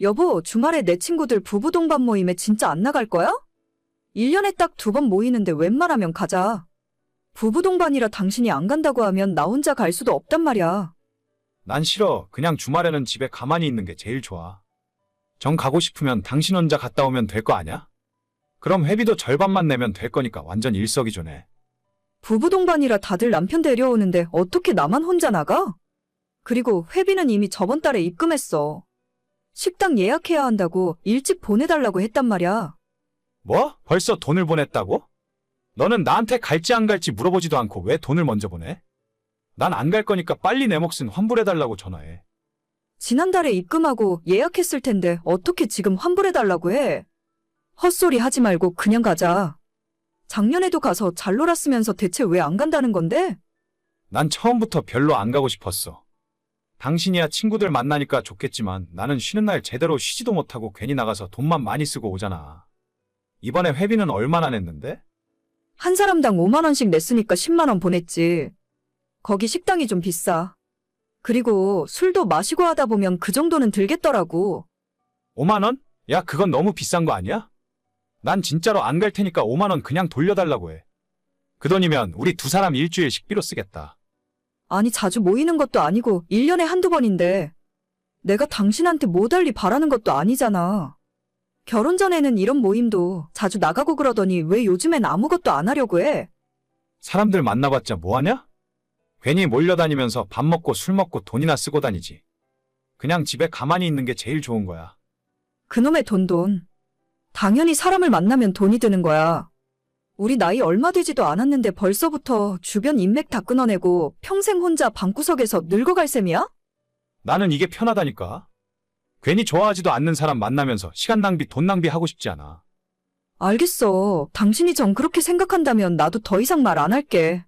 여보, 주말에 내 친구들 부부 동반 모임에 진짜 안 나갈 거야? 1년에 딱 두 번 모이는데 웬만하면 가자. 부부 동반이라 당신이 안 간다고 하면 나 혼자 갈 수도 없단 말이야. 난 싫어. 그냥 주말에는 집에 가만히 있는 게 제일 좋아. 정 가고 싶으면 당신 혼자 갔다 오면 될 거 아냐? 그럼 회비도 절반만 내면 될 거니까 완전 일석이조네. 부부 동반이라 다들 남편 데려오는데 어떻게 나만 혼자 나가? 그리고 회비는 이미 저번 달에 입금했어. 식당 예약해야 한다고 일찍 보내달라고 했단 말이야. 뭐? 벌써 돈을 보냈다고? 너는 나한테 갈지 안 갈지 물어보지도 않고 왜 돈을 먼저 보내? 난 안 갈 거니까 빨리 내 몫은 환불해달라고 전화해. 지난달에 입금하고 예약했을 텐데 어떻게 지금 환불해달라고 해? 헛소리 하지 말고 그냥 가자. 작년에도 가서 잘 놀았으면서 대체 왜 안 간다는 건데? 난 처음부터 별로 안 가고 싶었어. 당신이야 친구들 만나니까 좋겠지만 나는 쉬는 날 제대로 쉬지도 못하고 괜히 나가서 돈만 많이 쓰고 오잖아. 이번에 회비는 얼마나 냈는데? 한 사람당 5만원씩 냈으니까 10만원 보냈지. 거기 식당이 좀 비싸. 그리고 술도 마시고 하다 보면 그 정도는 들겠더라고. 5만원? 야, 그건 너무 비싼 거 아니야? 난 진짜로 안 갈 테니까 5만원 그냥 돌려달라고 해. 그 돈이면 우리 두 사람 일주일 식비로 쓰겠다. 아니, 자주 모이는 것도 아니고 1년에 한두 번인데. 내가 당신한테 뭐 달리 바라는 것도 아니잖아. 결혼 전에는 이런 모임도 자주 나가고 그러더니 왜 요즘엔 아무것도 안 하려고 해? 사람들 만나봤자 뭐하냐? 괜히 몰려다니면서 밥 먹고 술 먹고 돈이나 쓰고 다니지. 그냥 집에 가만히 있는 게 제일 좋은 거야. 그놈의 돈 돈. 당연히 사람을 만나면 돈이 드는 거야. 우리 나이 얼마 되지도 않았는데 벌써부터 주변 인맥 다 끊어내고 평생 혼자 방구석에서 늙어갈 셈이야? 나는 이게 편하다니까. 괜히 좋아하지도 않는 사람 만나면서 시간 낭비, 돈 낭비 하고 싶지 않아. 알겠어. 당신이 정 그렇게 생각한다면 나도 더 이상 말 안 할게.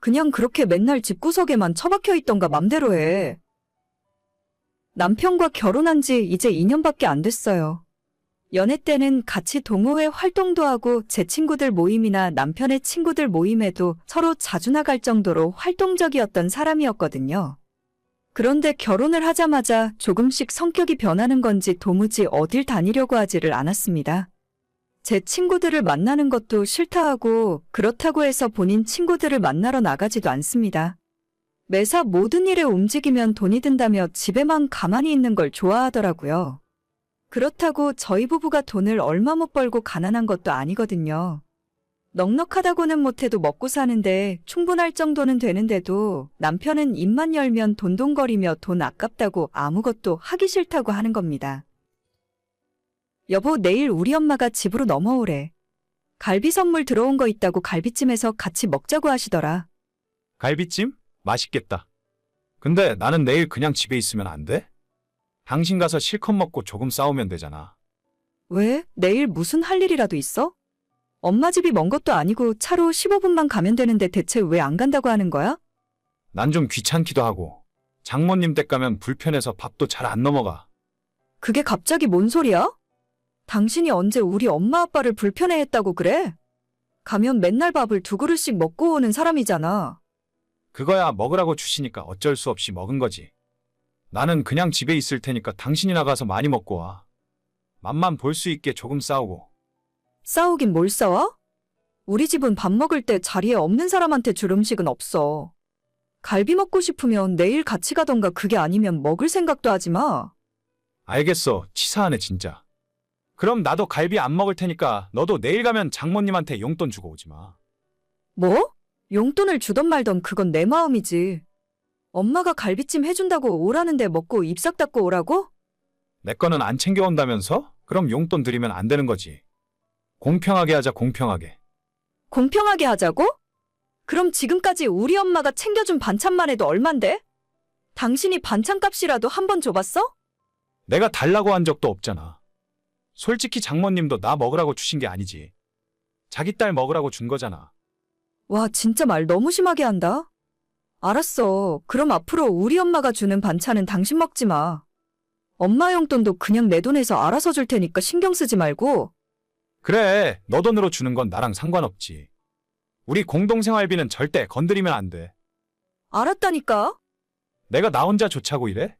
그냥 그렇게 맨날 집구석에만 처박혀 있던가 맘대로 해. 남편과 결혼한 지 이제 2년밖에 안 됐어요. 연애 때는 같이 동호회 활동도 하고 제 친구들 모임이나 남편의 친구들 모임에도 서로 자주 나갈 정도로 활동적이었던 사람이었거든요. 그런데 결혼을 하자마자 조금씩 성격이 변하는 건지 도무지 어딜 다니려고 하지를 않았습니다. 제 친구들을 만나는 것도 싫다 하고 그렇다고 해서 본인 친구들을 만나러 나가지도 않습니다. 매사 모든 일에 움직이면 돈이 든다며 집에만 가만히 있는 걸 좋아하더라고요. 그렇다고 저희 부부가 돈을 얼마 못 벌고 가난한 것도 아니거든요. 넉넉하다고는 못해도 먹고 사는데 충분할 정도는 되는데도 남편은 입만 열면 돈돈거리며 돈 아깝다고 아무것도 하기 싫다고 하는 겁니다. 여보, 내일 우리 엄마가 집으로 넘어오래. 갈비 선물 들어온 거 있다고 갈비찜에서 같이 먹자고 하시더라. 갈비찜? 맛있겠다. 근데 나는 내일 그냥 집에 있으면 안 돼? 당신 가서 실컷 먹고 조금 싸우면 되잖아. 왜? 내일 무슨 할 일이라도 있어? 엄마 집이 먼 것도 아니고 차로 15분만 가면 되는데 대체 왜 안 간다고 하는 거야? 난 좀 귀찮기도 하고. 장모님 댁 가면 불편해서 밥도 잘 안 넘어가. 그게 갑자기 뭔 소리야? 당신이 언제 우리 엄마 아빠를 불편해 했다고 그래? 가면 맨날 밥을 두 그릇씩 먹고 오는 사람이잖아. 그거야 먹으라고 주시니까 어쩔 수 없이 먹은 거지. 나는 그냥 집에 있을 테니까 당신이 나가서 많이 먹고 와. 맛만 볼 수 있게 조금 싸우고. 싸우긴 뭘 싸워? 우리 집은 밥 먹을 때 자리에 없는 사람한테 줄 음식은 없어. 갈비 먹고 싶으면 내일 같이 가던가 그게 아니면 먹을 생각도 하지 마. 알겠어. 치사하네 진짜. 그럼 나도 갈비 안 먹을 테니까 너도 내일 가면 장모님한테 용돈 주고 오지 마. 뭐? 용돈을 주던 말던 그건 내 마음이지. 엄마가 갈비찜 해준다고 오라는데 먹고 입싹 닦고 오라고? 내 거는 안 챙겨온다면서? 그럼 용돈 드리면 안 되는 거지. 공평하게 하자 공평하게. 공평하게 하자고? 그럼 지금까지 우리 엄마가 챙겨준 반찬만 해도 얼만데? 당신이 반찬값이라도 한 번 줘봤어? 내가 달라고 한 적도 없잖아. 솔직히 장모님도 나 먹으라고 주신 게 아니지. 자기 딸 먹으라고 준 거잖아. 와, 진짜 말 너무 심하게 한다. 알았어. 그럼 앞으로 우리 엄마가 주는 반찬은 당신 먹지 마. 엄마 용돈도 그냥 내 돈에서 알아서 줄 테니까 신경 쓰지 말고. 그래, 너 돈으로 주는 건 나랑 상관없지. 우리 공동생활비는 절대 건드리면 안 돼. 알았다니까? 내가 나 혼자 좋자고 이래?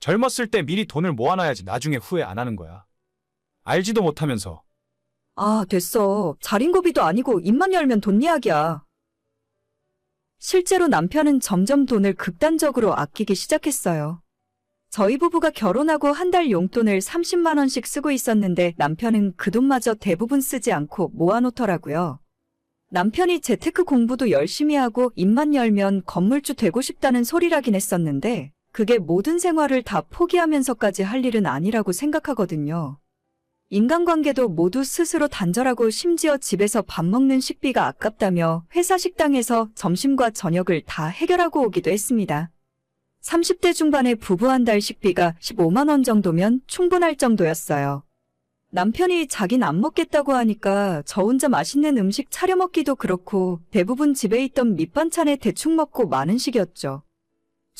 젊었을 때 미리 돈을 모아놔야지 나중에 후회 안 하는 거야. 알지도 못하면서 아, 됐어. 자린고비도 아니고 입만 열면 돈 이야기야. 실제로 남편은 점점 돈을 극단적으로 아끼기 시작했어요. 저희 부부가 결혼하고 한 달 용돈을 30만 원씩 쓰고 있었는데 남편은 그 돈마저 대부분 쓰지 않고 모아놓더라고요. 남편이 재테크 공부도 열심히 하고 입만 열면 건물주 되고 싶다는 소리라긴 했었는데 그게 모든 생활을 다 포기하면서까지 할 일은 아니라고 생각하거든요. 인간관계도 모두 스스로 단절하고 심지어 집에서 밥 먹는 식비가 아깝다며 회사 식당에서 점심과 저녁을 다 해결하고 오기도 했습니다. 30대 중반의 부부 한 달 식비가 15만원 정도면 충분할 정도였어요. 남편이 자긴 안 먹겠다고 하니까 저 혼자 맛있는 음식 차려 먹기도 그렇고 대부분 집에 있던 밑반찬에 대충 먹고 마는 식이었죠.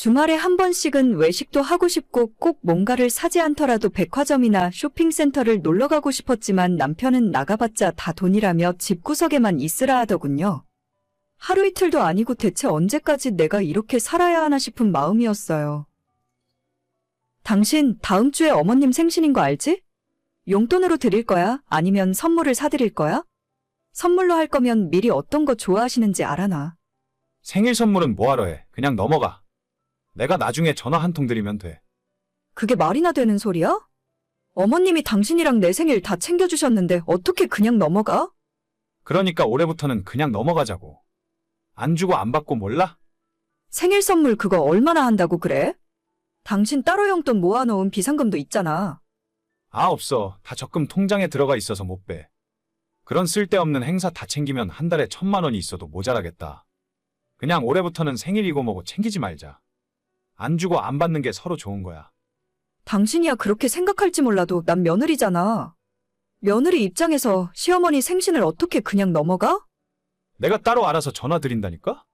주말에 한 번씩은 외식도 하고 싶고 꼭 뭔가를 사지 않더라도 백화점이나 쇼핑센터를 놀러 가고 싶었지만 남편은 나가봤자 다 돈이라며 집구석에만 있으라 하더군요. 하루 이틀도 아니고 대체 언제까지 내가 이렇게 살아야 하나 싶은 마음이었어요. 당신 다음 주에 어머님 생신인 거 알지? 용돈으로 드릴 거야? 아니면 선물을 사드릴 거야? 선물로 할 거면 미리 어떤 거 좋아하시는지 알아놔. 생일 선물은 뭐하러 해. 그냥 넘어가. 내가 나중에 전화 한 통 드리면 돼. 그게 말이나 되는 소리야? 어머님이 당신이랑 내 생일 다 챙겨주셨는데 어떻게 그냥 넘어가? 그러니까 올해부터는 그냥 넘어가자고. 안 주고 안 받고 몰라? 생일 선물 그거 얼마나 한다고 그래? 당신 따로 용돈 모아놓은 비상금도 있잖아. 아, 없어. 다 적금 통장에 들어가 있어서 못 빼. 그런 쓸데없는 행사 다 챙기면 한 달에 천만 원이 있어도 모자라겠다. 그냥 올해부터는 생일이고 뭐고 챙기지 말자. 안 주고 안 받는 게 서로 좋은 거야. 당신이야 그렇게 생각할지 몰라도 난 며느리잖아. 며느리 입장에서 시어머니 생신을 어떻게 그냥 넘어가? 내가 따로 알아서 전화 드린다니까?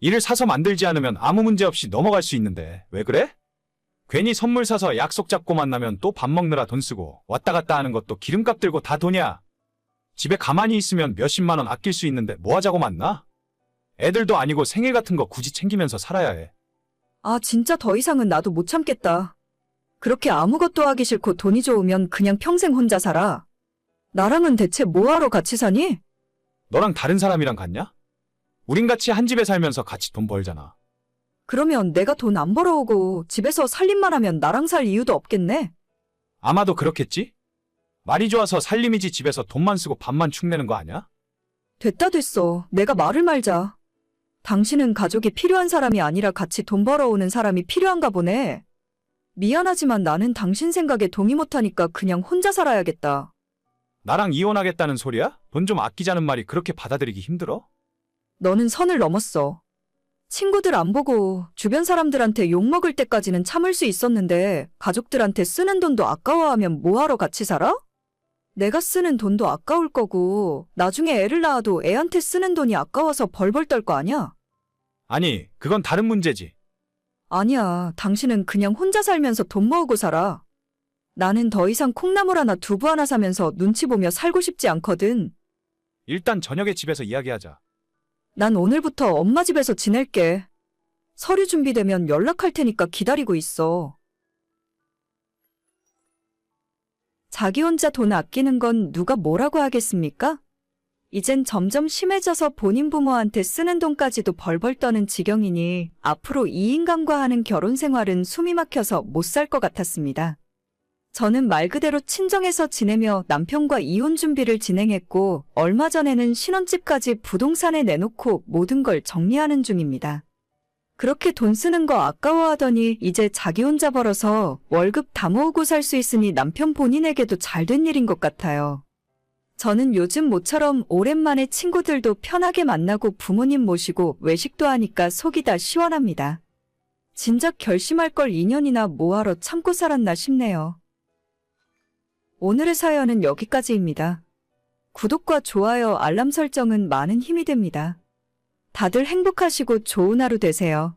일을 사서 만들지 않으면 아무 문제 없이 넘어갈 수 있는데 왜 그래? 괜히 선물 사서 약속 잡고 만나면 또 밥 먹느라 돈 쓰고 왔다 갔다 하는 것도 기름값 들고 다 돈이야. 집에 가만히 있으면 몇십만 원 아낄 수 있는데 뭐 하자고 만나? 애들도 아니고 생일 같은 거 굳이 챙기면서 살아야 해. 아 진짜 더 이상은 나도 못 참겠다. 그렇게 아무것도 하기 싫고 돈이 좋으면 그냥 평생 혼자 살아. 나랑은 대체 뭐하러 같이 사니? 너랑 다른 사람이랑 같냐? 우린 같이 한 집에 살면서 같이 돈 벌잖아. 그러면 내가 돈 안 벌어오고 집에서 살림만 하면 나랑 살 이유도 없겠네. 아마도 그렇겠지? 말이 좋아서 살림이지 집에서 돈만 쓰고 밥만 축내는 거 아니야? 됐다 됐어. 내가 말을 말자. 당신은 가족이 필요한 사람이 아니라 같이 돈 벌어오는 사람이 필요한가 보네. 미안하지만 나는 당신 생각에 동의 못하니까 그냥 혼자 살아야겠다. 나랑 이혼하겠다는 소리야? 돈 좀 아끼자는 말이 그렇게 받아들이기 힘들어? 너는 선을 넘었어. 친구들 안 보고 주변 사람들한테 욕먹을 때까지는 참을 수 있었는데 가족들한테 쓰는 돈도 아까워하면 뭐하러 같이 살아? 내가 쓰는 돈도 아까울 거고 나중에 애를 낳아도 애한테 쓰는 돈이 아까워서 벌벌 떨 거 아니야? 아니, 그건 다른 문제지. 아니야. 당신은 그냥 혼자 살면서 돈 모으고 살아. 나는 더 이상 콩나물 하나 두부 하나 사면서 눈치 보며 살고 싶지 않거든. 일단 저녁에 집에서 이야기하자. 난 오늘부터 엄마 집에서 지낼게. 서류 준비되면 연락할 테니까 기다리고 있어. 자기 혼자 돈 아끼는 건 누가 뭐라고 하겠습니까? 이젠 점점 심해져서 본인 부모한테 쓰는 돈까지도 벌벌 떠는 지경이니 앞으로 이 인간과 하는 결혼 생활은 숨이 막혀서 못 살 것 같았습니다. 저는 말 그대로 친정에서 지내며 남편과 이혼 준비를 진행했고 얼마 전에는 신혼집까지 부동산에 내놓고 모든 걸 정리하는 중입니다. 그렇게 돈 쓰는 거 아까워하더니 이제 자기 혼자 벌어서 월급 다 모으고 살 수 있으니 남편 본인에게도 잘 된 일인 것 같아요. 저는 요즘 모처럼 오랜만에 친구들도 편하게 만나고 부모님 모시고 외식도 하니까 속이 다 시원합니다. 진작 결심할 걸 2년이나 뭐하러 참고 살았나 싶네요. 오늘의 사연은 여기까지입니다. 구독과 좋아요, 알람 설정은 많은 힘이 됩니다. 다들 행복하시고 좋은 하루 되세요.